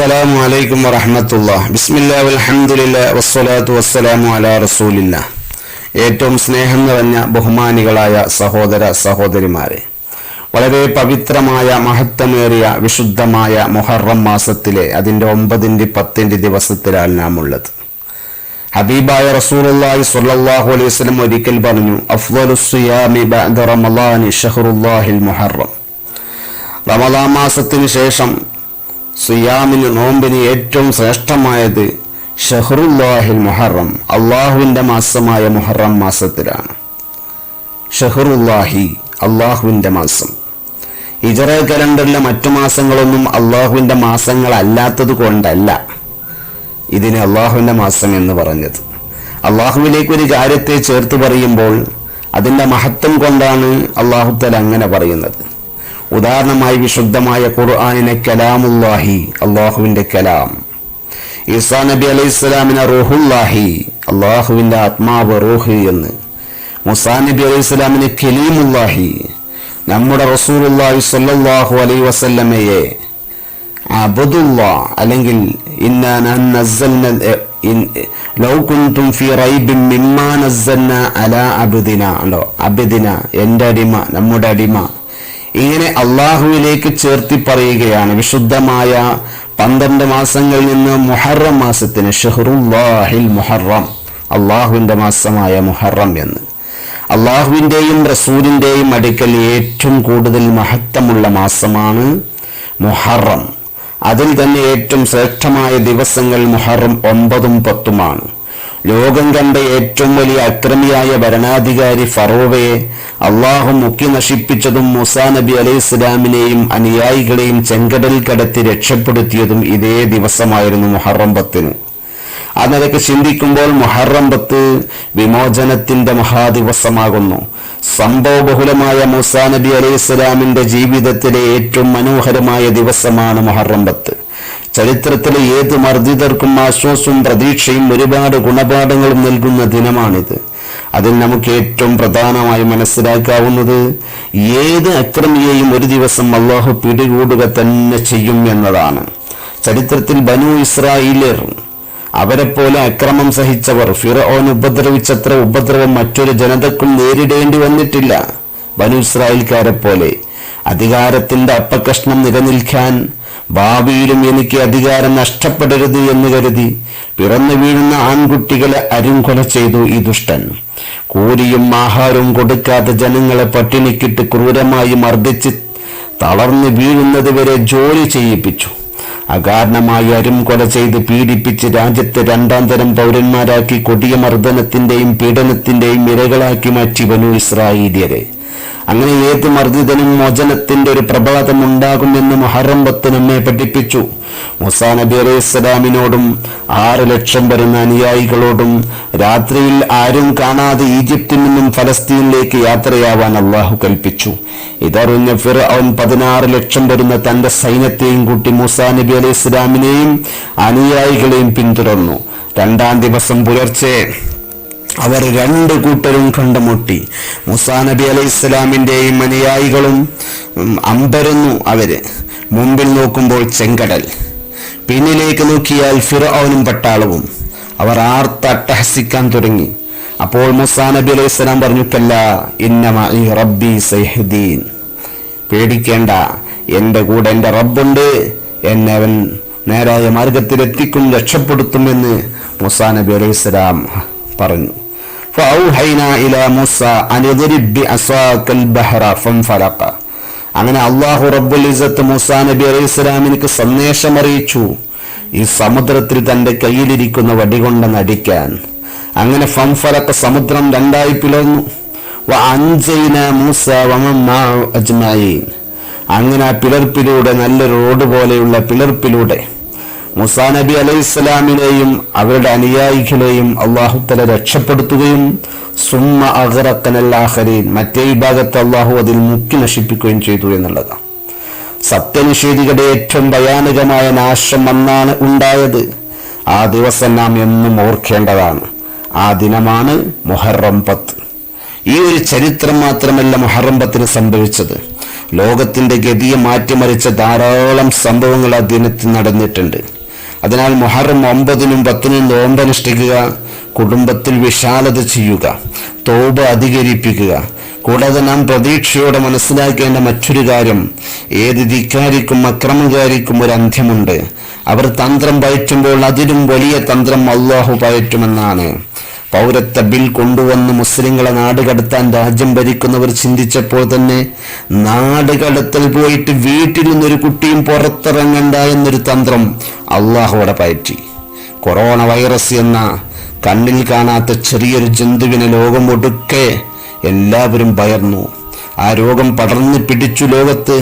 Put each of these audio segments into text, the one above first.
അസ്സലാമു അലൈക്കും വറഹമത്തുള്ള. ബിസ്മില്ലാ അലഹമുല്ല വസ്സലാത്തു വസ്സലാമു അലാ റസൂലില്ല ഏറ്റവും സ്നേഹം നിറഞ്ഞ ബഹുമാനികളായ സഹോദര സഹോദരിമാരെ വളരെ പവിത്രമായ മഹത്വമേറിയ വിശുദ്ധമായ മൊഹറം മാസത്തിലെ അതിന്റെ ഒമ്പതിന്റെ പത്തിന്റെ ദിവസത്തിലാണ് നാം ഉള്ളത്. ഹബീബായ റസൂലുള്ളാഹി സ്വല്ലല്ലാഹു അലൈഹി വസല്ലം ഒരിക്കൽ പറഞ്ഞു അഫ്ദലുസ്സിയാമി സിയാമി ബഅദ റമളാനി മുഹറം. റമദാൻ മാസത്തിന് ശേഷം സിയാമിന് നോമ്പിന് ഏറ്റവും ശ്രേഷ്ഠമായത് ഷഹറുല്ലാഹിൽ മുഹറം അള്ളാഹുവിന്റെ മാസമായ മുഹറം മാസത്തിലാണ്. ഷഹറുല്ലാഹി അള്ളാഹുവിന്റെ മാസം. ഇജറ കലണ്ടറിലെ മറ്റു മാസങ്ങളൊന്നും അള്ളാഹുവിന്റെ മാസങ്ങളല്ലാത്തത് കൊണ്ടല്ല ഇതിന് അള്ളാഹുവിന്റെ മാസം എന്ന് പറഞ്ഞത്. അള്ളാഹുവിലേക്ക് ഒരു കാര്യത്തെ ചേർത്ത് പറയുമ്പോൾ അതിന്റെ മഹത്വം കൊണ്ടാണ് അള്ളാഹുത്തൽ അങ്ങനെ പറയുന്നത്. ഉദാഹരണമായി വിശുദ്ധമായ ഖുർആാനിനെ കലാമുല്ലാഹി അള്ളാഹുവിന്റെ കലാം. ഈസാ നബി അലൈഹി സ്വലാമിനെ റൂഹുല്ലാഹി അള്ളാഹുവിന്റെ ആത്മാവ് റൂഹ് എന്ന്. മുസാ നബി അലൈഹി സ്വലാമിന് കലീമുല്ലാഹി നമ്മുടെ റസൂലുല്ലാഹി സ്വല്ലല്ലാഹു അലൈഹി വസല്ലമയെ അബദുല്ല അല്ലെങ്കിൽ അലാ ഉണ്ടോ? അബിദിന എന്റെ അടിമ നമ്മുടെ അടിമ. ഇങ്ങനെ അള്ളാഹുവിലേക്ക് ചേർത്തി പറയുകയാണ്. വിശുദ്ധമായ പന്ത്രണ്ട് മാസങ്ങളിൽ നിന്ന് മുഹറം മാസത്തിന് ഷെഹറുല്ലാഹിൽ മുഹറം. അള്ളാഹുവിന്റെ മാസമായ മുഹറം എന്ന്. അള്ളാഹുവിന്റെയും റസൂലിന്റെയും അടുക്കൽ ഏറ്റവും കൂടുതൽ മഹത്വമുള്ള മാസമാണ് മുഹറം. അതിൽ തന്നെ ഏറ്റവും ശ്രേഷ്ഠമായ ദിവസങ്ങൾ മുഹറം ഒമ്പതും പത്തുമാണ്. ലോകം കണ്ട ഏറ്റവും വലിയ അക്രമിയായ ഭരണാധികാരി ഫറോവയെ അള്ളാഹു മുക്കി നശിപ്പിച്ചതും മുസാ നബി അലൈഹി ഇസ്ലാമിനെയും അനുയായികളെയും ചെങ്കടൽ കടത്തി രക്ഷപ്പെടുത്തിയതും ഇതേ ദിവസമായിരുന്നു മുഹറം പത്തിന്. ആ നിലയ്ക്ക് ചിന്തിക്കുമ്പോൾ മുഹറം പത്ത് വിമോചനത്തിന്റെ മഹാദിവസമാകുന്നു. സംഭവബഹുലമായ മുസാ നബി അലൈഹി ഇസ്ലാമിന്റെ ജീവിതത്തിലെ ഏറ്റവും മനോഹരമായ ദിവസമാണ് മുഹറം പത്ത്. ചരിത്രത്തിലെ ഏത് മർദ്ദിതർക്കും ആശ്വാസവും പ്രതീക്ഷയും ഒരുപാട് ഗുണപാഠങ്ങളും നൽകുന്ന ദിനമാണിത്. അതിൽ നമുക്ക് ഏറ്റവും പ്രധാനമായി മനസ്സിലാക്കാവുന്നത് ഏത് അക്രമിയെയും ഒരു ദിവസം അള്ളാഹു പിടികൂടുക തന്നെ ചെയ്യും എന്നതാണ്. ചരിത്രത്തിൽ ബനു ഇസ്രായേലിയർ അവരെപ്പോലെ അക്രമം സഹിച്ചവർ ഫിറോൻ ഉപദ്രവിച്ചത്ര ഉപദ്രവം മറ്റൊരു ജനതക്കും നേരിടേണ്ടി വന്നിട്ടില്ല. ബനു ഇസ്രായേൽക്കാരെ പോലെ അധികാരത്തിന്റെ അപ്പകഷ്ണം നിലനിൽക്കാൻ ഭാവിയിലും എനിക്ക് അധികാരം നഷ്ടപ്പെടരുത് എന്ന് കരുതി പിറന്നു വീഴുന്ന ആൺകുട്ടികളെ അരുംകൊല ചെയ്തു ഈ ദുഷ്ടൻ. കൂലിയും ആഹാരവും കൊടുക്കാതെ ജനങ്ങളെ പട്ടിണിക്കിട്ട് ക്രൂരമായി മർദ്ദിച്ച് തളർന്നു വീഴുന്നത് വരെ ജോലി ചെയ്യിപ്പിച്ചു. അകാരണമായി അരുംകൊല ചെയ്ത് പീഡിപ്പിച്ച് രാജ്യത്തെ രണ്ടാം തരം പൗരന്മാരാക്കി കൊടിയ മർദ്ദനത്തിന്റെയും പീഡനത്തിന്റെയും ഇരകളാക്കി മാറ്റി വനു ഇസ്രായേലിയരെ. അങ്ങനെ ഏത് മർദ്ദിതനും മോചനത്തിന്റെ ഒരു പ്രഭാതം ഉണ്ടാകുമെന്ന് മുഹറം പത്ത് നമ്മെ പഠിപ്പിച്ചു. മുസാ നബി അലൈഹിസ്സലാമിനോടും ആറ് ലക്ഷം വരുന്ന അനുയായികളോടും രാത്രിയിൽ ആരും കാണാതെ ഈജിപ്തിൽ നിന്നും ഫലസ്തീനിലേക്ക് യാത്രയാവാൻ അള്ളാഹു കൽപ്പിച്ചു. ഇതറിഞ്ഞ ഫിർ അവൻ പതിനാറ് ലക്ഷം വരുന്ന തന്റെ സൈന്യത്തെയും കൂട്ടി മുസാ നബി അലൈഹി സ്വലാമിനെയും അനുയായികളെയും പിന്തുടർന്നു. രണ്ടാം ദിവസം പുലർച്ചെ അവർ രണ്ട് കൂട്ടരും കണ്ടുമുട്ടി. മുസാ നബി അലൈഹി ഇസ്ലാമിന്റെയും അനുയായികളും അമ്പരന്നു അവർ. മുമ്പിൽ നോക്കുമ്പോൾ ചെങ്കടൽ. പിന്നിലേക്ക് നോക്കിയാൽ ഫിറോനും പട്ടാളവും. അവർ ആർത്തട്ടഹസിക്കാൻ തുടങ്ങി. അപ്പോൾ മുസാ നബി അലൈഹി സ്വലാം പറഞ്ഞു കല്ല ഇന്നമായി റബ്ബി സൈഹുദ്ദീൻ പേടിക്കേണ്ട എന്റെ കൂടെ എന്റെ റബ്ബുണ്ട്. എന്നെ അവൻ നേരായ മാർഗത്തിലെത്തിക്കും രക്ഷപ്പെടുത്തുമെന്ന് മുസാ നബി അലൈഹി സ്വലാം പറഞ്ഞു. അങ്ങനെ അള്ളാഹു റബ്ബുൽ ഇസത്ത് മുസാ നബി അലൈഹി സ്വലാമിനിക്ക് സന്ദേശം അറിയിച്ചു. ഈ സമുദ്രത്തിൽ തന്റെ കയ്യിലിരിക്കുന്ന വടികൊണ്ടെന്ന് അടിക്കാൻ അങ്ങനെ ഫംഫലക്ക സമുദ്രം രണ്ടായി പിളർന്നു. അങ്ങനെ ആ പിളർപ്പിലൂടെ നല്ലൊരു റോഡ് പോലെയുള്ള പിളർപ്പിലൂടെ മുസാ നബി അലൈഹി സ്വലാമിനെയും അവരുടെ അനുയായികളെയും അള്ളാഹുത്തല രക്ഷപ്പെടുത്തുകയും സുമ്മ അഹറക്കനല്ലാഹരീൻ മറ്റേ വിഭാഗത്തെ അള്ളാഹു അതിൽ മുക്കി നശിപ്പിക്കുകയും ചെയ്തു എന്നുള്ളതാണ്. സത്യനിഷേധികളുടെ ഏറ്റവും ഭയാനകമായ നാശം അന്നാണ് ഉണ്ടായത്. ആ ദിവസം നാം എന്നും ഓർക്കേണ്ടതാണ്. ആ ദിനമാണ് മുഹറം പത്ത്. ഈ ഒരു ചരിത്രം മാത്രമല്ല മുഹറം പത്തിന് സംഭവിച്ചത്. ലോകത്തിന്റെ ഗതിയെ മാറ്റിമറിച്ച ധാരാളം സംഭവങ്ങൾ ആ ദിനത്തിൽ നടന്നിട്ടുണ്ട്. അതിനാൽ മുഹറം ഒമ്പതിനും പത്തിനും നോമ്പനുഷ്ഠിക്കുക കുടുംബത്തിൽ വിശാലത ചെയ്യുക തോപ് അധികരിപ്പിക്കുക. കൂടാതെ നാം പ്രതീക്ഷയോടെ മനസ്സിലാക്കേണ്ട മറ്റൊരു കാര്യം ഏത് ധിക്കാരിക്കും അക്രമകാരിക്കും ഒരു അന്ത്യമുണ്ട്. അവർ തന്ത്രം പയറ്റുമ്പോൾ അതിലും വലിയ തന്ത്രം അള്ളാഹു പയറ്റുമെന്നാണ്. പൗരത്വ ബിൽ കൊണ്ടുവന്ന് മുസ്ലിങ്ങളെ നാട് കടത്താൻ രാജ്യം ഭരിക്കുന്നവർ ചിന്തിച്ചപ്പോൾ തന്നെ നാട് കടത്തൽ പോയിട്ട് വീട്ടിൽ നിന്നൊരു കുട്ടിയും പുറത്തിറങ്ങണ്ട എന്നൊരു തന്ത്രം അള്ളാഹുവിടെ പയറ്റി. കൊറോണ വൈറസ് എന്ന കണ്ണിൽ കാണാത്ത ചെറിയൊരു ജന്തുവിനെ ലോകം ഒടുക്കെ എല്ലാവരും ഭയർന്നു ആ രോഗം പടർന്ന് പിടിച്ചു ലോകത്ത്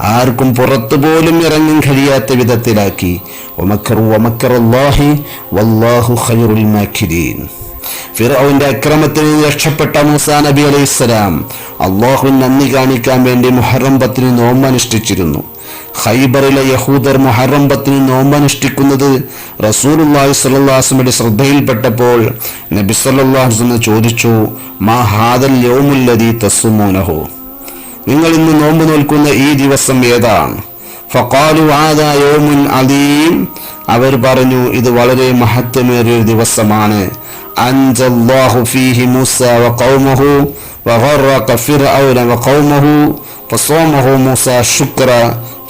ആർക്കും പുറത്തു പോലും ഇറങ്ങാൻ കഴിയാത്ത വിധത്തിലാക്കി. ഒമക്കറു ഒമക്കറുല്ലാഹി വല്ലാഹു ഖൈറുൽ മാക്കിരീൻ ഫിറൌന്റെ അക്രമത്തിൽ രക്ഷപ്പെട്ട മൂസ നബി അലൈഹിസ്സലാം അള്ളാഹു നന്ദി കാണിക്കാൻ വേണ്ടി മുഹറം പത്തിന് നോമ്പനുഷ്ഠിച്ചിരുന്നു ഹൈബറിലെ യഹൂദർ മുഹറം പത്തിന് നോമ്പനുഷ്ഠിക്കുന്നത് റസൂലുള്ളാഹി സ്വല്ലല്ലാഹുവിന്റെ ശ്രദ്ധയിൽപ്പെട്ടപ്പോൾ നബി സ്വല്ലല്ലാഹു അലൈഹി വസല്ലം ചോദിച്ചു മാ ഹാദൽ യൗമുല്ലദീ തസ്മൂനഹു നിങ്ങൾ ഇന്ന് നോമ്പ് നോൽക്കുന്ന ഈ ദിവസം ഏതാണ്? ഫഖാലു ആദാ യൗമുൻ അദീം. അവർ പറഞ്ഞു ഇത് വളരെ മഹത്വമേറിയ ഒരു ദിവസമാണ് الله ഫീഹി മൂസ وقومه വഗറഖ ഫിർഔന وقومه ഫസോമഹു മൂസ ശുക്ര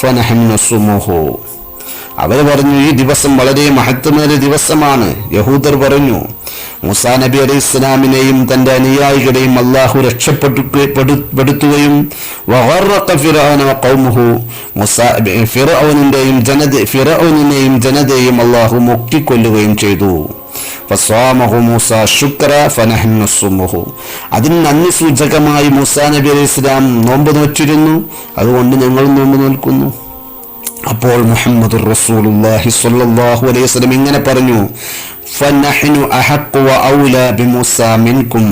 فنحن നസുമുഹു അവർ പറഞ്ഞു ഈ ദിവസം വളരെ മഹത്വമേറിയ ദിവസമാണ്. യഹൂദർ പറഞ്ഞു മൂസ നബി അലൈഹി ഇസ്ലാമിനെയും തന്റെ അനുയായികളെയും അള്ളാഹു രക്ഷപ്പെടുത്തുകയും ഫിറൌനിന്റെയും ജനത ഫിറൌനിനെയും ജനതയും അള്ളാഹു മുക്കിക്കൊല്ലുകയും ചെയ്തു. ഫസ്വാമഹു മൂസ ശുക്ര ഫനഹൻ നസുമുഹു അതിന് നന്ദി സൂചകമായി മൂസ നബി അലൈഹി ഇസ്ലാം നോമ്പ് നോച്ചിരുന്നു അതുകൊണ്ട് ഞങ്ങൾ നോമ്പ് നോൽക്കുന്നു. അപ്പോൾ മുഹമ്മദ് റസൂലുള്ളാഹി സ്വല്ലല്ലാഹു അലൈഹി വസല്ലം ഇങ്ങനെ പറഞ്ഞു ഫനഹ്നു അഹഖു വഔല ബിമൂസ മിൻകും.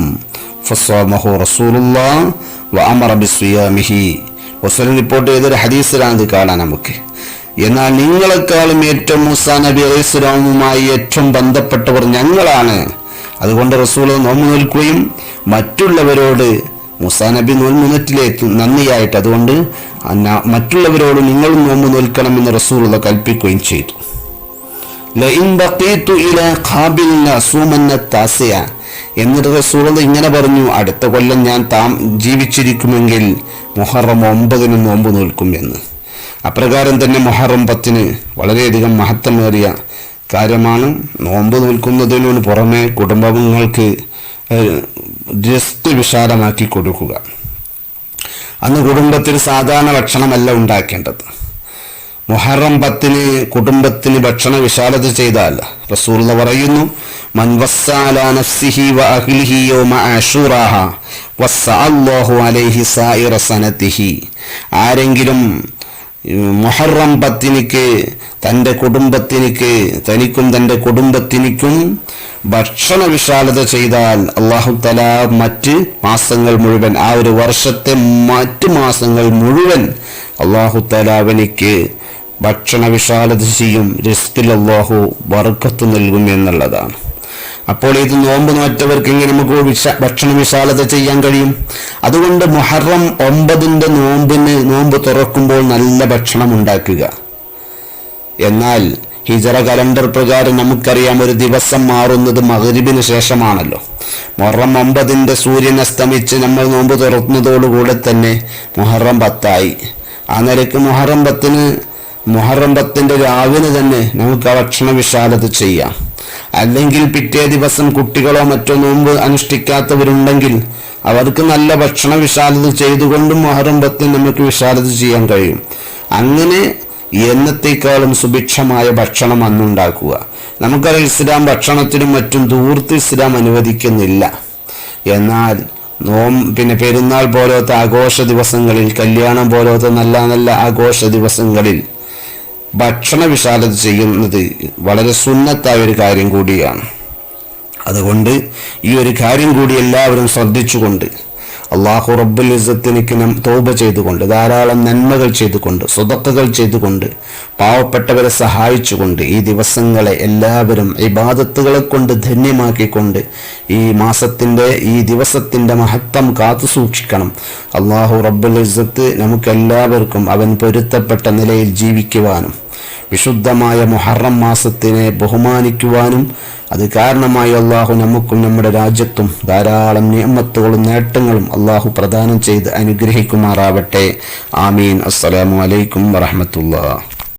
ഫസ്വാമഹു റസൂലുള്ളാഹ് വഅമറ ബിസ്വിയാമിഹി വസല്ലം റിപ്പോർട്ട് ചെയ്തൊരു ഹദീസിലാണ് ഇത് കാണാൻ നമുക്ക്. എന്നാൽ നിങ്ങളെക്കാളും ഏറ്റവും മൂസാ നബി അലൈഹിസ്സലാമുമായി ഏറ്റവും ബന്ധപ്പെട്ടവർ ഞങ്ങളാണ്. അതുകൊണ്ട് റസൂൽ നോമ്പ് നിൽക്കുകയും മറ്റുള്ളവരോട് മൂസാ നബി നോൽമുനറ്റിലേക്ക് നന്ദിയായിട്ട് അതുകൊണ്ട് മറ്റുള്ളവരോട് നിങ്ങളും നോമ്പ് നിൽക്കണമെന്ന് റസൂലുള്ള കൽപ്പിക്കുകയും ചെയ്തു. എന്നിട്ട് റസൂലുള്ള ഇങ്ങനെ പറഞ്ഞു അടുത്ത കൊല്ലം ഞാൻ താം ജീവിച്ചിരിക്കുമെങ്കിൽ മുഹറം ഒമ്പതിന് നോമ്പ് നിൽക്കും എന്ന്. അപ്രകാരം തന്നെ മുഹറം പത്തിന് വളരെയധികം മഹത്വമേറിയ കാര്യമാണ്. നോമ്പ് നിൽക്കുന്നതിനോട് പുറമെ കുടുംബങ്ങൾക്ക് ജസ്റ്റ് വിശാലമാക്കി കൊടുക്കുക. അന്ന് കുടുംബത്തിൽ സാധാരണ ഭക്ഷണമല്ല ഉണ്ടാക്കേണ്ടത്. മുഹറം പത്തിന് കുടുംബത്തിന് ഭക്ഷണ വിശാലത ചെയ്താൽ റസൂള്ള പറയുന്നു ആരെങ്കിലും മുഹറം പത്തിനിക്ക് തന്റെ കുടുംബത്തിനിക്ക് തനിക്കും തന്റെ കുടുംബത്തിനിക്കും ഭക്ഷണ വിശാലത ചെയ്താൽ അള്ളാഹു തല മറ്റ് മാസങ്ങൾ മുഴുവൻ ആ ഒരു വർഷത്തെ മറ്റ് മാസങ്ങൾ മുഴുവൻ അള്ളാഹു തല അവനിക്ക് ഭക്ഷണ വിശാലത ചെയ്യും. റിസ്കിൽ അള്ളാഹു വറുക്കത്ത് നൽകും എന്നുള്ളതാണ്. അപ്പോൾ ഇത് നോമ്പ് നോറ്റവർക്ക് എങ്ങനെ നമുക്ക് വിശ- ഭക്ഷണ വിശാലത ചെയ്യാൻ കഴിയും? അതുകൊണ്ട് മുഹറം ഒമ്പതിന്റെ നോമ്പിന് നോമ്പ് തുറക്കുമ്പോൾ നല്ല ഭക്ഷണം ഉണ്ടാക്കുക. എന്നാൽ ഹിജറ കലണ്ടർ പ്രകാരം നമുക്കറിയാം ഒരു ദിവസം മാറുന്നത് മകരിബിന് ശേഷമാണല്ലോ. മുഹറം ഒമ്പതിന്റെ സൂര്യൻ അസ്തമിച്ച് നമ്മൾ നോമ്പ് തുറക്കുന്നതോടുകൂടെ തന്നെ മുഹറം പത്തായി. ആ നിലയ്ക്ക് മുഹറം പത്തിന് മുഹറം പത്തിന്റെ രാവിലെ തന്നെ നമുക്ക് ആ ഭക്ഷണ വിശാലത ചെയ്യാം. അല്ലെങ്കിൽ പിറ്റേ ദിവസം കുട്ടികളോ മറ്റോ നോമ്പ് അനുഷ്ഠിക്കാത്തവരുണ്ടെങ്കിൽ അവർക്ക് നല്ല ഭക്ഷണ വിശാലത ചെയ്തുകൊണ്ടും മുഹറം നമുക്ക് വിശാലത ചെയ്യാൻ കഴിയും. അങ്ങനെ എന്നത്തേക്കാളും സുഭിക്ഷമായ ഭക്ഷണം അന്നുണ്ടാക്കുക. നമുക്കറിയാം ഇസ്ലാം ഭക്ഷണത്തിനും മറ്റും ദൂർത്ത് ഇസ്ലാം അനുവദിക്കുന്നില്ല. എന്നാൽ നോം പിന്നെ പെരുന്നാൾ പോലത്തെ ആഘോഷ ദിവസങ്ങളിൽ കല്യാണം പോലത്തെ നല്ല നല്ല ആഘോഷ ദിവസങ്ങളിൽ ഭക്ഷണ വിശാലത ചെയ്യുന്നത് വളരെ സുന്നത്തായ ഒരു കാര്യം കൂടിയാണ്. അതുകൊണ്ട് ഈ ഒരു കാര്യം കൂടി എല്ലാവരും ശ്രദ്ധിച്ചുകൊണ്ട് അള്ളാഹു റബ്ബുൽ ഇസത്തിനിക്ക് നം തോപ ചെയ്തുകൊണ്ട് ധാരാളം നന്മകൾ ചെയ്തുകൊണ്ട് സ്വതക്കകൾ ചെയ്തുകൊണ്ട് പാവപ്പെട്ടവരെ സഹായിച്ചുകൊണ്ട് ഈ ദിവസങ്ങളെ എല്ലാവരും ഇബാദത്തുകളെ കൊണ്ട് ധന്യമാക്കിക്കൊണ്ട് ഈ മാസത്തിന്റെ ഈ ദിവസത്തിന്റെ മഹത്വം കാത്തു സൂക്ഷിക്കണം. അള്ളാഹു റബ്ബുൽ ഇസത്ത് നമുക്കെല്ലാവർക്കും അവൻ പൊരുത്തപ്പെട്ട നിലയിൽ ജീവിക്കുവാനും വിശുദ്ധമായ മുഹറം മാസത്തിനെ ബഹുമാനിക്കുവാനും അത് കാരണമായി അള്ളാഹു നമുക്കും നമ്മുടെ രാജ്യത്തും ധാരാളം നിയമത്തുകളും നേട്ടങ്ങളും അള്ളാഹു പ്രദാനം ചെയ്ത് അനുഗ്രഹിക്കുമാറാവട്ടെ. ആമീൻ. അസ്സലാമു അലൈക്കും വറഹമത്തുള്ള